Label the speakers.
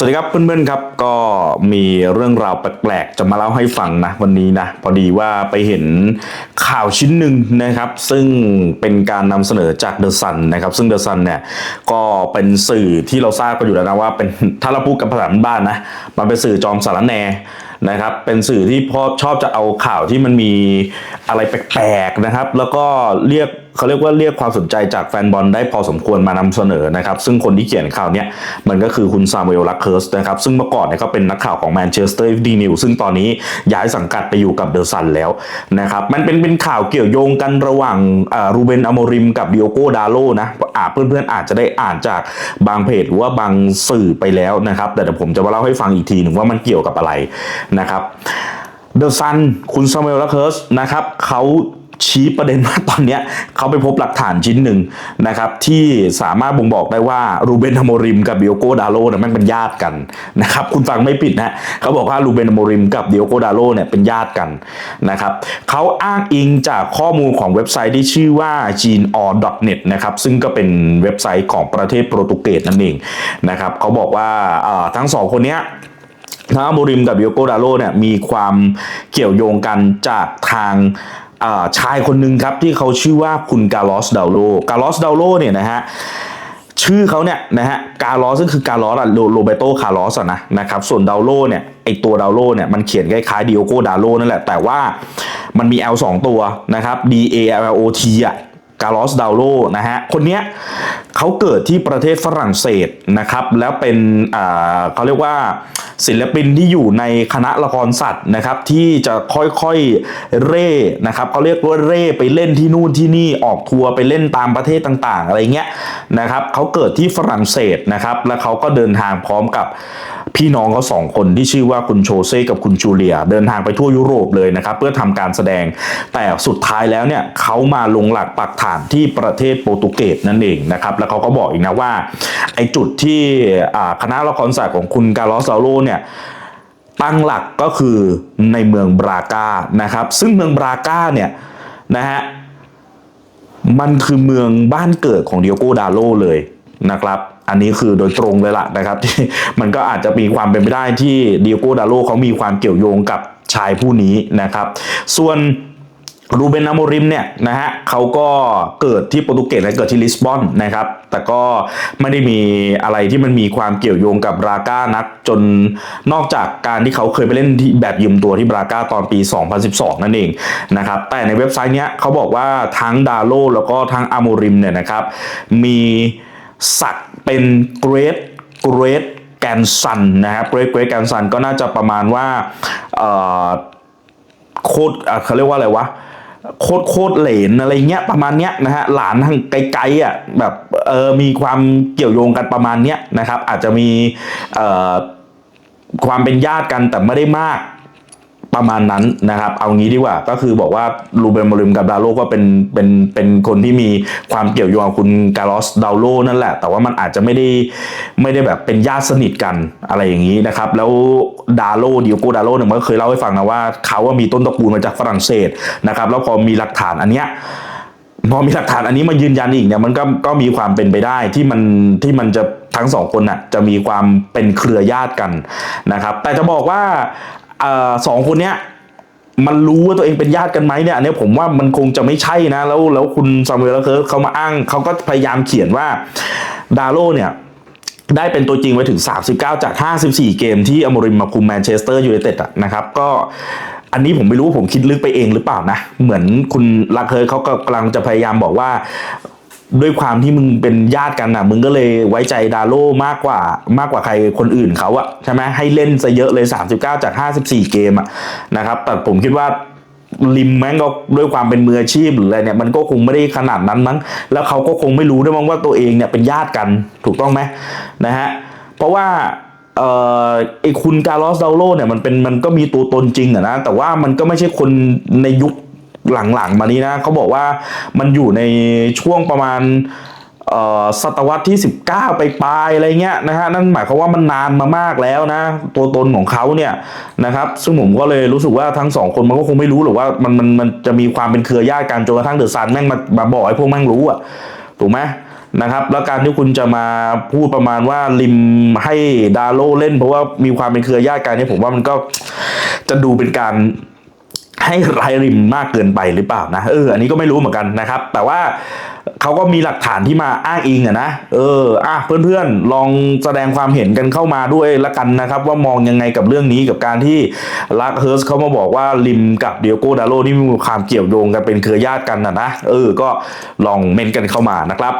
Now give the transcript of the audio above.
Speaker 1: สวัสดีครับเพื่อนๆครับก็มีเรื่องราวแปลกๆจะมาเล่าให้ฟังนะวันนี้นะพอดีว่าไปเห็นข่าวชิ้นหนึ่งนะครับ ซึ่งเป็นการนำเสนอจากเดอะซันนะครับ ซึ่งเดอะซันเนี่ยก็เป็นสื่อที่เราทราบกันอยู่แล้วนะว่าเป็นถ้าเราพูดกันภาษาบ้านนะมันเป็นสื่อจอมสารแนนะครับเป็นสื่อที่พอชอบจะเอาข่าวที่มันมีอะไรแปลกๆนะครับ แล้วก็เรียก เขาเรียกว่าเรียกความสนใจจากแฟนบอลได้พอสมควรมานำเสนอนะครับ ซึ่งคนที่เขียนข่าวเนี้ยมันก็คือคุณซามูเอลลักเคิร์สนะครับ ซึ่งเมื่อก่อนเนี่ยเขาเป็นนักข่าวของแมนเชสเตอร์ดีนิวซึ่งตอนนี้ย้ายสังกัดไปอยู่กับเดอะซันแล้วนะครับ มันเป็นเป็นข่าวเกี่ยวโยงกันระหว่างรูเบนอโมริมกับดิโอโกดาโลนะอาเพื่อนๆอาจจะได้อ่านจากบางเพจหรือว่าบางสื่อไปแล้วนะครับ แต่เดี๋ยวผมจะมาเล่าให้ฟังอีกทีหนึ่งว่ามันเกี่ยวกับอะไรนะครับเดอะซันคุณซามูเอลลักเคิร์สนะครับเขา ชี้ประเด็นว่าตอนนี้เขาไปพบหลักฐานชิ้นหนึ่งนะครับที่สามารถบ่งบอกได้ว่ารูเบนอโมริมกับดิโอโกดาโลเนี่ยแม่งเป็นญาติกันนะครับคุณฟังไม่ผิดนะเขาบอกว่ารูเบนอโมริมกับดิโอโกดาโลเนี่ยเป็นญาติกันนะครับเขาอ้างอิงจากข้อมูลของเว็บไซต์ที่ชื่อว่า geneor.net นะครับซึ่งก็เป็นเว็บไซต์ของประเทศโปรตุเกสนั่นเองนะครับเขาบอกว่าทั้งสองคนเนี้ยทั้งอโมริมกับโยโกดาโลเนี่ยมีความเกี่ยวโยงกันจากทาง ชายคนหนึ่งครับที่เขาชื่อว่าคุณกาลอสดาโลกาลอสดาโลเนี่ยนะฮะชื่อเขาเนี่ยนะฮะกาลอสซึ่งคือกาลอสอะโรเบโตคาร์ลอสอะนะนะครับส่วนดาวโลเนี่ยไอตัวดาวโลเนี่ยมันเขียนคล้ายๆดิโอโกดาโลนั่นแหละแต่ว่ามันมี L 2 ตัวนะครับ D A L O T อะ กาลอสดาวโลนะฮะคนเนี้ยเขาเกิดที่ประเทศฝรั่งเศสนะครับ แล้วเป็นอ่าเขาเรียกว่าศิลปินที่อยู่ในคณะละครสัตว์นะครับ ที่จะค่อยๆเร่นะครับเขาเรียกว่าเร่ไปเล่นที่นู่นที่นี่ออกทัวร์ไปเล่นตามประเทศต่างๆ อะไรเงี้ยนะครับเขาเกิดที่ฝรั่งเศสนะครับ แล้วเขาก็เดินทางพร้อมกับ พี่น้องเขาสองคนที่ชื่อว่าคุณโชเซ่กับคุณจูเลีย เดินทางไปทั่วยุโรปเลยนะครับ เพื่อทำการแสดง แต่สุดท้ายแล้วเนี่ยเขามาลงหลักปักฐานที่ประเทศโปรตุเกสนั่นเองนะครับ แล้วเขาก็บอกอีกนะว่า ไอจุดที่คณะละครศาสตร์ของคุณกาลอสซาโลเนี่ยตั้งหลักก็คือในเมืองบรากานะครับ ซึ่งเมืองบรากาเนี่ยนะฮะมันคือเมืองบ้านเกิดของเดียโกดาโลเลยนะครับ อันนี้คือโดยตรงเลยล่ะนะครับที่มันก็อาจจะมีความเป็นไปได้ที่เดียโกดาโลเขามีความเกี่ยวโยงกับชายผู้นี้นะครับ ส่วนรูเบนนาโมริมเนี่ยนะฮะเขาก็เกิดที่โปรตุเกสและเกิดที่ลิสบอนนะครับ แต่ก็ไม่ได้มีอะไรที่มันมีความเกี่ยวโยงกับราก้านัก จนนอกจากการที่เขาเคยไปเล่นที่แบบยืมตัวที่บราก้าตอนปี 2012 นั่นเองนะครับแต่ในเว็บไซต์เนี้ยเขาบอกว่าทั้งดาโลแล้วก็ทั้งอาโมริมเนี่ยนะครับมี ศักเป็นเกรดเกรดแกนซันนะครับเกรดเกรดแกนซันก็น่าจะประมาณว่าโคตรเขาเรียกว่าอะไรวะโคตรโคตรเหลนอะไรเงี้ยประมาณเนี้ยนะฮะหลานทางไกลๆอะแบบเออมีความเกี่ยวโยงกันประมาณเนี้ยนะครับ อาจจะมีความเป็นญาติกันแต่ไม่ได้มาก ประมาณนั้นนะครับ เอางี้ดีกว่าก็คือบอกว่าลูเบนโมริมกับดาโลก็เป็นเป็นเป็นคนที่มีความเกี่ยวโยงกับคุณกาลอสดาโลนั่นแหละ แต่ว่ามันอาจจะไม่ได้ไม่ได้แบบเป็นญาติสนิทกันอะไรอย่างนี้นะครับ แล้วดาโลดิโอโกดาโลเนี่ยมันก็เคยเล่าให้ฟังนะว่าเขาว่ามีต้นตระกูลมาจากฝรั่งเศสนะครับ แล้วพอมีหลักฐานอันเนี้ยพอมีหลักฐานอันนี้มายืนยันอีกเนี่ยมันก็ก็มีความเป็นไปได้ที่มันที่มันจะทั้งสองคนน่ะจะมีความเป็นเครือญาติกันนะครับ แต่จะบอกว่า สองคนเนี้ยมันรู้ว่าตัวเองเป็นญาติกันไหมเนี่ยอันนี้ผมว่ามันคงจะไม่ใช่นะ แล้วแล้วคุณซามูเอลเคอร์เขามาอ้างเขาก็พยายามเขียนว่าดาโลเนี่ยได้เป็นตัวจริงไว้ถึง 39 จาก 54 เกมที่อโมริมมาคุมแมนเชสเตอร์ยูไนเต็ดนะครับ ก็อันนี้ผมไม่รู้ผมคิดลึกไปเองหรือเปล่านะ เหมือนคุณลาเคยเขาก็กำลังจะพยายามบอกว่า ด้วยความที่มึงเป็นญาติกันอะ มึงก็เลยไว้ใจดาโลมากกว่ามากกว่าใครคนอื่นเขาอะใช่ไหมให้เล่นซะเยอะเลย 39 จาก 54 เกมอะนะครับ แต่ผมคิดว่าลิมแม่งก็ด้วยความเป็นมืออาชีพหรืออะไรเนี่ยมันก็คงไม่ได้ขนาดนั้นมั้งแล้วเขาก็คงไม่รู้ด้วยมั้งว่าตัวเองเนี่ยเป็นญาติกันถูกต้องไหมนะฮะเพราะว่าเออไอคุณกาลอสดาโลเนี่ยมันเป็นมันก็มีตัวตนจริงอะนะแต่ว่ามันก็ไม่ใช่คนในยุค หลังๆ มานี้นะเขาบอกว่ามันอยู่ในช่วงประมาณศตวรรษที่ 19 ไปปลายอะไรเงี้ยนะฮะนั่นหมายความว่ามันนานมามากแล้วนะ ตัวตนของเขาเนี่ยนะครับซึ่งผมก็เลยรู้สึกว่าทั้งสองคนมันก็คงไม่รู้หรอกว่ามันมันมันจะมีความเป็นเครือญาติกันจนกระทั่งเดอะซันแม่งมามาบอกให้พวกแม่งรู้อะถูกไหมนะครับแล้วการที่คุณจะมาพูดประมาณว่าริมให้ดาโลเล่น เพราะว่ามีความเป็นเครือญาติกันเนี่ยผมว่ามันก็จะดูเป็นการ ให้รายริมมากเกินไปหรือเปล่านะเอออันนี้ก็ไม่รู้เหมือนกันนะครับ แต่ว่าเขาก็มีหลักฐานที่มาอ้างอิงอะนะ เออ อะเพื่อนๆ ลองแสดงความเห็นกันเข้ามาด้วยละกันนะครับ ว่ามองยังไงกับเรื่องนี้กับการที่ลักเฮิร์สเขามาบอกว่าริมกับเดียโกดาโลนี่มีความเกี่ยวโยงกันเป็นเครือญาติกันนะนะ เออ ก็ลองเมนกันเข้ามานะครับ